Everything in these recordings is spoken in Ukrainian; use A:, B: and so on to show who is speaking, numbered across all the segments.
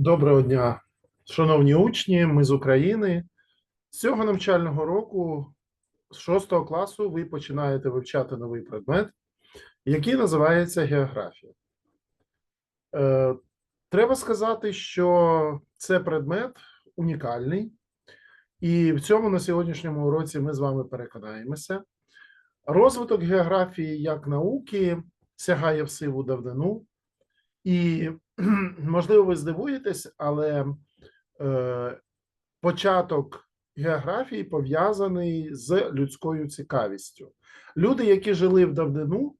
A: Доброго дня, шановні учні, ми з України. З цього навчального року, з 6 класу, ви починаєте вивчати новий предмет, який називається географія. Е, треба сказати, що це предмет унікальний, і в цьому на сьогоднішньому уроці ми з вами переконаємося. Розвиток географії як науки сягає в сиву давнину, і можливо, ви здивуєтесь, але е, початок географії пов'язаний з людською цікавістю. Люди, які жили в давнину,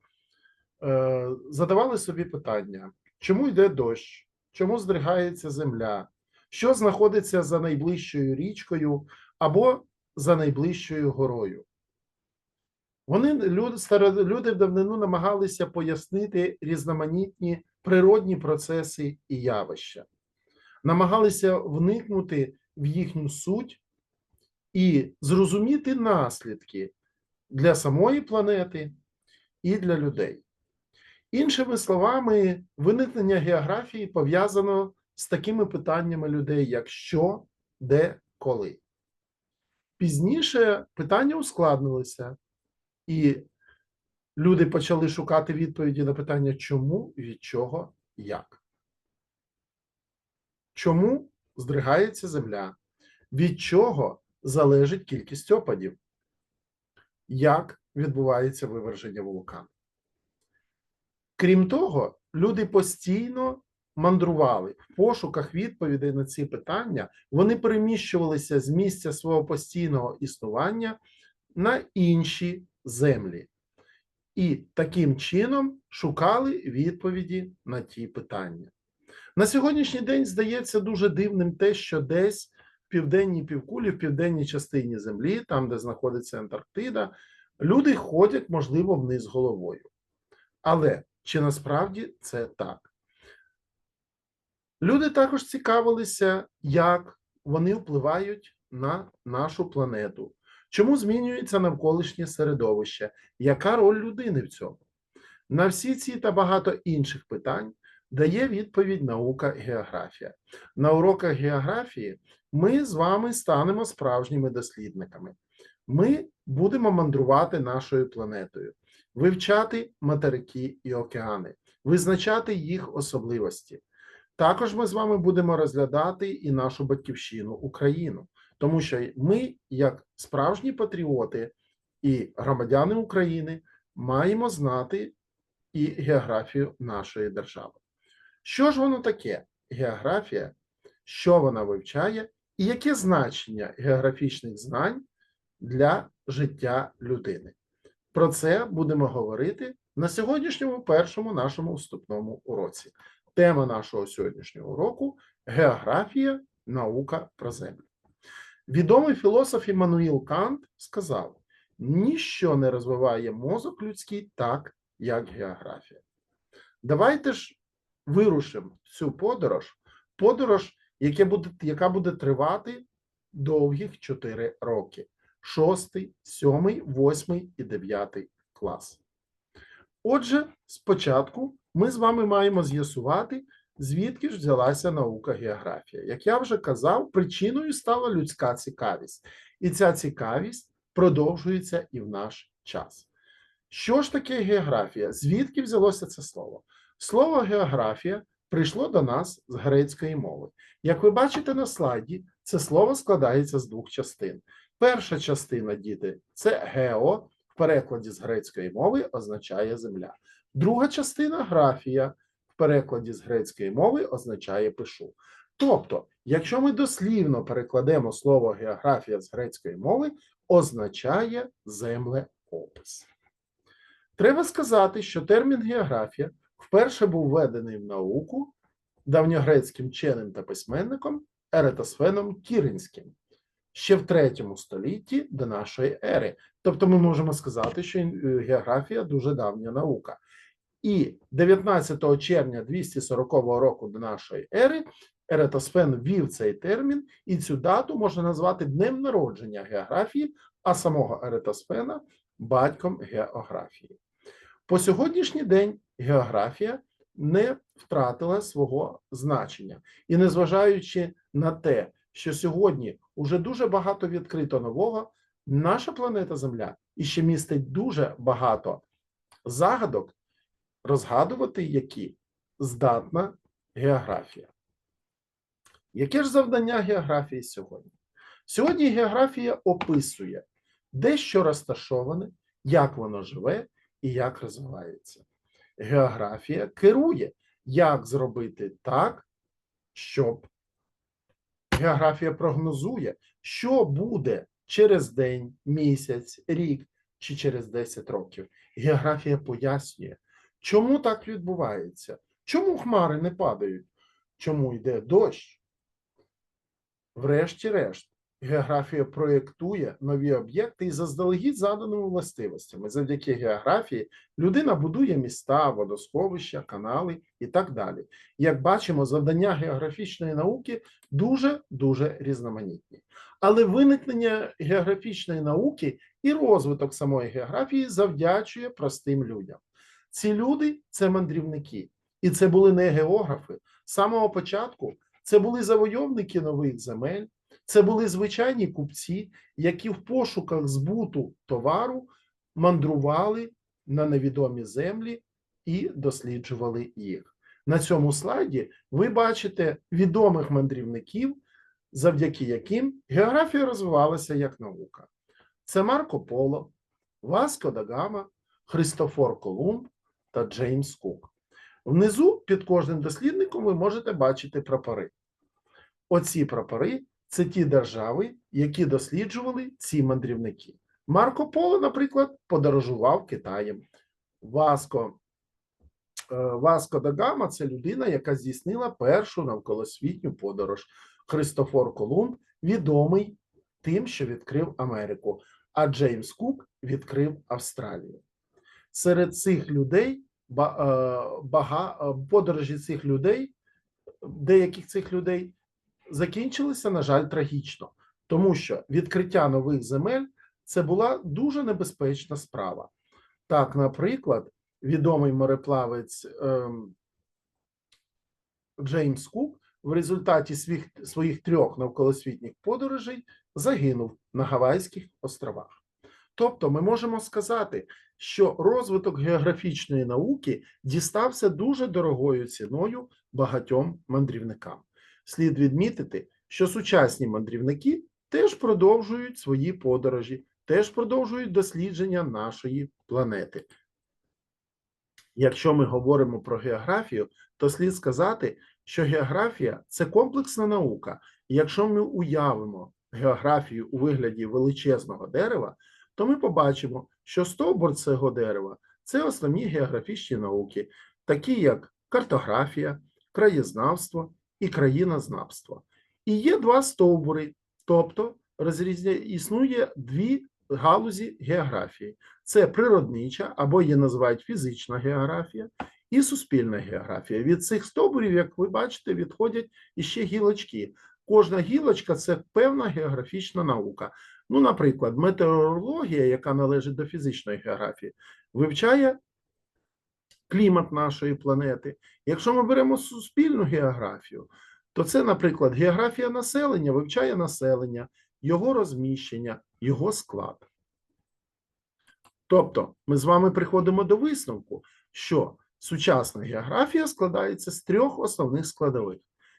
A: е, задавали собі питання: чому йде дощ, чому здригається земля, що знаходиться за найближчою річкою або за найближчою горою. Вони люди, старо, люди в давнину намагалися пояснити різноманітні природні процеси і явища, намагалися вникнути в їхню суть і зрозуміти наслідки для самої планети і для людей. Іншими словами, виникнення географії пов'язано з такими питаннями людей, як що, де, коли. Пізніше питання ускладнилися, і люди почали шукати відповіді на питання, чому, від чого, як. Чому здригається земля? Від чого залежить кількість опадів? Як відбувається виверження вулкану? Крім того, люди постійно мандрували в пошуках відповідей на ці питання. Вони переміщувалися з місця свого постійного існування на інші землі. І таким чином шукали відповіді на ті питання. На сьогоднішній день здається дуже дивним те, що десь в південній півкулі, в південній частині Землі, там, де знаходиться Антарктида, люди ходять, можливо, вниз головою. Але чи насправді це так? Люди також цікавилися, як вони впливають на нашу планету. Чому змінюється навколишнє середовище? Яка роль людини в цьому? На всі ці та багато інших питань дає відповідь наука географія. На уроках географії ми з вами станемо справжніми дослідниками. Ми будемо мандрувати нашою планетою, вивчати материки і океани, визначати їх особливості. Також ми з вами будемо розглядати і нашу батьківщину Україну. Тому що ми, як справжні патріоти і громадяни України, маємо знати і географію нашої держави. Що ж воно таке? Географія, що вона вивчає, і яке значення географічних знань для життя людини? Про це будемо говорити на сьогоднішньому першому нашому вступному уроці. Тема нашого сьогоднішнього уроку географія, наука про землю. Відомий філософ Іммануїл Кант сказав: ніщо не розвиває мозок людський так, як географія. Давайте ж вирушимо цю подорож, подорож, яка буде, яка буде тривати довгих 4 роки: 6, 7, 8 і 9 клас. Отже, спочатку ми з вами маємо з'ясувати, Звідки ж взялася наука географія? Як я вже казав, причиною стала людська цікавість, і ця цікавість продовжується і в наш час. Що ж таке географія? Звідки взялося це слово? Слово географія прийшло до нас з грецької мови. Як ви бачите на слайді, це слово складається з двох частин. Перша частина, діти, це гео, в перекладі з грецької мови означає земля. Друга частина графія перекладі з грецької мови означає пишу. Тобто, якщо ми дослівно перекладемо слово географія з грецької мови, означає землеопис. Треба сказати, що термін географія вперше був введений в науку давньогрецьким вченим та письменником Еретосфеном Кіринським ще в третьому столітті до нашої ери. Тобто, ми можемо сказати, що географія дуже давня наука. І 19 червня 240 року до нашої ери Еретосфен ввів цей термін, і цю дату можна назвати днем народження географії, а самого Еретосфена батьком географії. По сьогоднішній день географія не втратила свого значення. І незважаючи на те, що сьогодні уже дуже багато відкрито нового, наша планета Земля іще містить дуже багато загадок, розгадувати які здатна географія. Яке ж завдання географії сьогодні? Сьогодні географія описує, де що розташоване, як воно живе і як розвивається. Географія керує, як зробити так, щоб географія прогнозує, що буде через день, місяць, рік чи через 10 років. Географія пояснює, чому так відбувається, чому хмари не падають, чому йде дощ. Врешті-решт, географія проєктує нові об'єкти із заздалегідь заданими властивостями. Завдяки географії людина будує міста, водосховища, канали і так далі. Як бачимо, завдання географічної науки дуже дуже різноманітні. Але виникнення географічної науки і розвиток самої географії завдячує простим людям. Ці люди це мандрівники, і це були не географи. З самого початку це були завойовники нових земель, це були звичайні купці, які в пошуках збуту товару мандрували на невідомі землі і досліджували їх. На цьому слайді ви бачите відомих мандрівників, завдяки яким географія розвивалася як наука. Це Марко Поло, Васко да Гама, Христофор Колумб та Джеймс Кук. Внизу під кожним дослідником ви можете бачити прапори. Оці прапори це ті держави, які досліджували ці мандрівники. Марко Поло, наприклад, подорожував Китаєм. Васко, е, Васко да це людина, яка здійснила першу навколосвітню подорож. Христофор Колумб відомий тим, що відкрив Америку, а Джеймс Кук відкрив Австралію. Серед цих людей е, бага, е, подорожі цих людей, деяких цих людей закінчилися, на жаль, трагічно, тому що відкриття нових земель це була дуже небезпечна справа. Так, наприклад, відомий мореплавець ем, Джеймс Кук в результаті своїх, своїх трьох навколосвітніх подорожей загинув на Гавайських островах. Тобто, ми можемо сказати, що розвиток географічної науки дістався дуже дорогою ціною багатьом мандрівникам. Слід відмітити, що сучасні мандрівники теж продовжують свої подорожі, теж продовжують дослідження нашої планети. Якщо ми говоримо про географію, то слід сказати, що географія це комплексна наука. Якщо ми уявимо географію у вигляді величезного дерева, то ми побачимо, що стовбур цього дерева це основні географічні науки, такі як картографія, краєзнавство і країнознавство. І є два стовбури, тобто розрізня... існує дві галузі географії: це природнича або її називають фізична географія, і суспільна географія. Від цих стовбурів, як ви бачите, відходять іще гілочки. Кожна гілочка це певна географічна наука. Ну, наприклад, метеорологія, яка належить до фізичної географії, вивчає клімат нашої планети. Якщо ми беремо суспільну географію, то це, наприклад, географія населення вивчає населення, його розміщення, його склад. Тобто, ми з вами приходимо до висновку, що сучасна географія складається з трьох основних складових.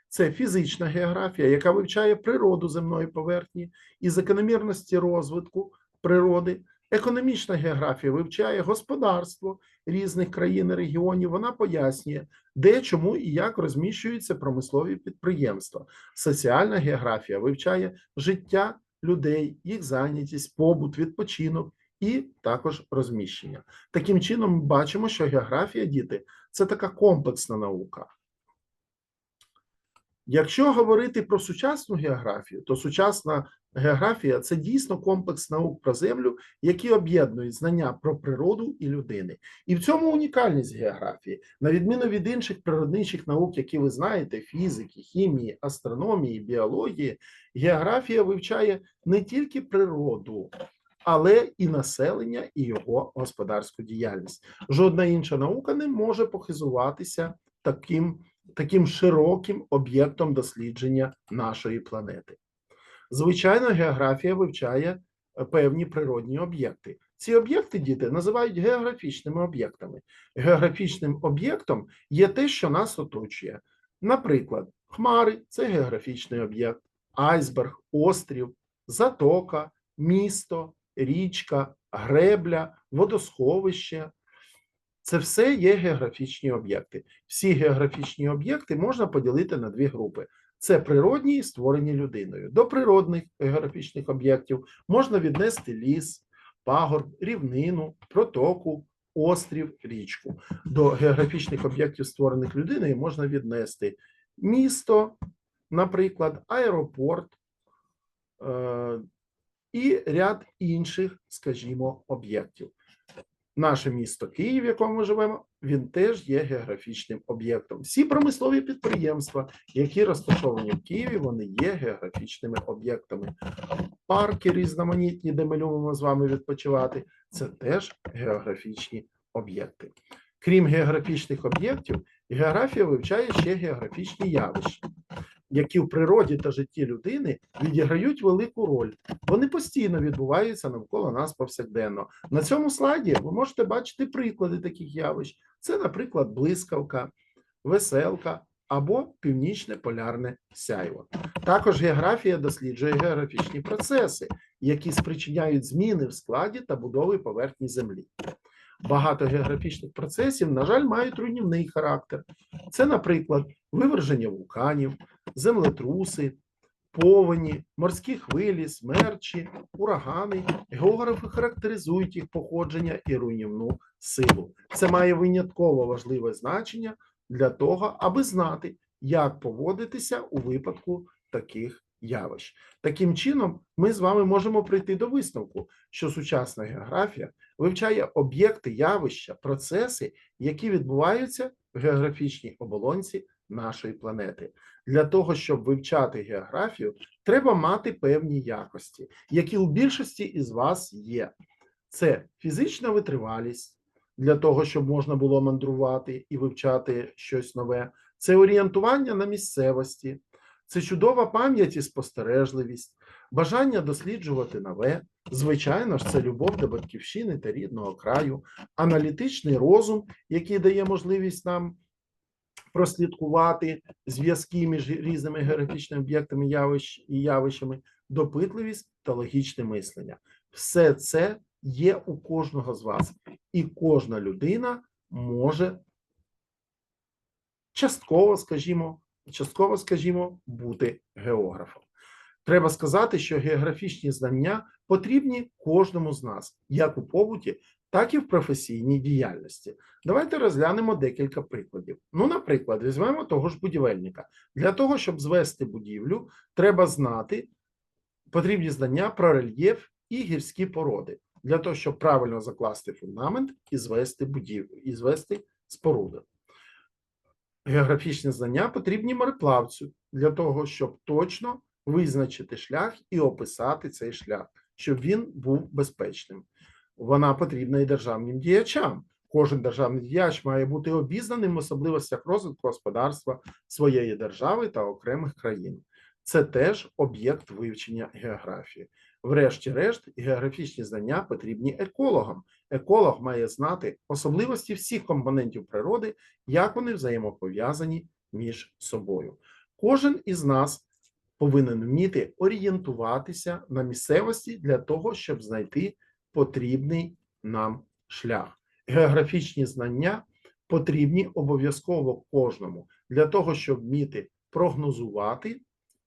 A: Це фізична географія, яка вивчає природу земної поверхні і закономірності розвитку природи. Економічна географія вивчає господарство різних країн і регіонів. Вона пояснює, де, чому і як розміщуються промислові підприємства. Соціальна географія вивчає життя людей, їх зайнятість, побут, відпочинок і також розміщення. Таким чином, ми бачимо, що географія, діти, це така комплексна наука. Якщо говорити про сучасну географію, то сучасна географія це дійсно комплекс наук про землю, які об'єднують знання про природу і людини. І в цьому унікальність географії, на відміну від інших природничих наук, які ви знаєте, фізики, хімії, астрономії, біології, географія вивчає не тільки природу, але і населення, і його господарську діяльність. Жодна інша наука не може похизуватися таким, таким широким об'єктом дослідження нашої планети. Звичайно, географія вивчає е, певні природні об'єкти. Ці об'єкти діти називають географічними об'єктами. Географічним об'єктом є те, що нас оточує. Наприклад, хмари це географічний об'єкт, айсберг, острів, затока, місто, річка, гребля, водосховище. Це все є географічні об'єкти. Всі географічні об'єкти можна поділити на дві групи. Це природні і створені людиною. До природних географічних об'єктів можна віднести ліс, пагорб, рівнину, протоку, острів, річку. До географічних об'єктів, створених людиною, можна віднести місто, наприклад, аеропорт е, і ряд інших, скажімо, об'єктів. Наше місто Київ, в якому ми живемо, він теж є географічним об'єктом. Всі промислові підприємства, які розташовані в Києві, вони є географічними об'єктами. Парки різноманітні, де ми любимо з вами відпочивати, це теж географічні об'єкти. Крім географічних об'єктів, географія вивчає ще географічні явища, які в природі та житті людини відіграють велику роль. Вони постійно відбуваються навколо нас повсякденно. На цьому слайді ви можете бачити приклади таких явищ. Це, наприклад, блискавка, веселка або північне полярне сяйво. Також географія досліджує географічні процеси, які спричиняють зміни в складі та будові поверхні Землі. Багато географічних процесів, на жаль, мають руйнівний характер. Це, наприклад, виверження вулканів, землетруси, повені, морські хвилі, смерчі, урагани. Географи характеризують їх походження і руйнівну силу. Це має винятково важливе значення для того, аби знати, як поводитися у випадку таких явищ. Таким чином, ми з вами можемо прийти до висновку, що сучасна географія вивчає об'єкти, явища, процеси, які відбуваються в географічній оболонці нашої планети. Для того, щоб вивчати географію, треба мати певні якості, які у більшості із вас є. Це фізична витривалість для того, щоб можна було мандрувати і вивчати щось нове, це орієнтування на місцевості, це чудова пам'ять і спостережливість, бажання досліджувати нове. Звичайно ж, це любов до батьківщини та рідного краю, аналітичний розум, який дає можливість нам прослідкувати зв'язки між різними географічними об'єктами явищ і явищами, допитливість та логічне мислення. Все це є у кожного з вас, і кожна людина може частково, скажімо, частково, скажімо, бути географом. Треба сказати, що географічні знання потрібні кожному з нас, як у побуті, так і в професійній діяльності. Давайте розглянемо декілька прикладів. Ну, наприклад, візьмемо того ж будівельника. Для того, щоб звести будівлю, треба знати потрібні знання про рельєф і гірські породи, для того, щоб правильно закласти фундамент і звести будівлю, і звести споруду. Географічні знання потрібні мореплавцю для того, щоб точно визначити шлях і описати цей шлях, щоб він був безпечним. Вона потрібна і державним діячам. Кожен державний діяч має бути обізнаним в особливостях розвитку господарства своєї держави та окремих країн. Це теж об'єкт вивчення географії. Врешті-решт, географічні знання потрібні екологам. Еколог має знати особливості всіх компонентів природи, як вони взаємопов'язані між собою. Кожен із нас повинен вміти орієнтуватися на місцевості для того, щоб знайти потрібний нам шлях. Географічні знання потрібні обов'язково кожному для того, щоб вміти прогнозувати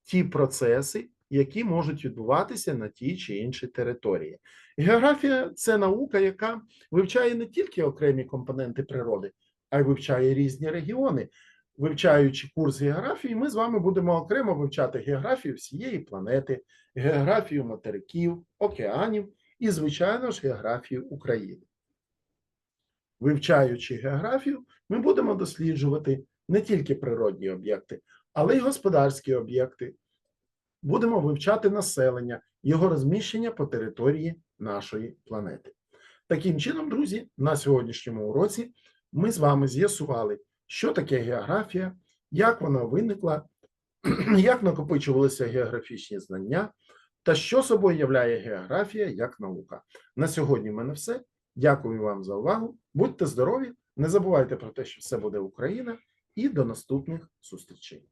A: ті процеси, які можуть відбуватися на тій чи іншій території. Географія це наука, яка вивчає не тільки окремі компоненти природи, а й вивчає різні регіони. Вивчаючи курс географії, ми з вами будемо окремо вивчати географію всієї планети, географію материків, океанів і, звичайно ж, географію України. Вивчаючи географію, ми будемо досліджувати не тільки природні об'єкти, але й господарські об'єкти. Будемо вивчати населення, його розміщення по території нашої планети. Таким чином, друзі, на сьогоднішньому уроці ми з вами з'ясували, що таке географія, як вона виникла, як накопичувалися географічні знання та що собою являє географія як наука. На сьогодні в мене все. Дякую вам за увагу. Будьте здорові, не забувайте про те, що все буде Україна, і до наступних зустрічей.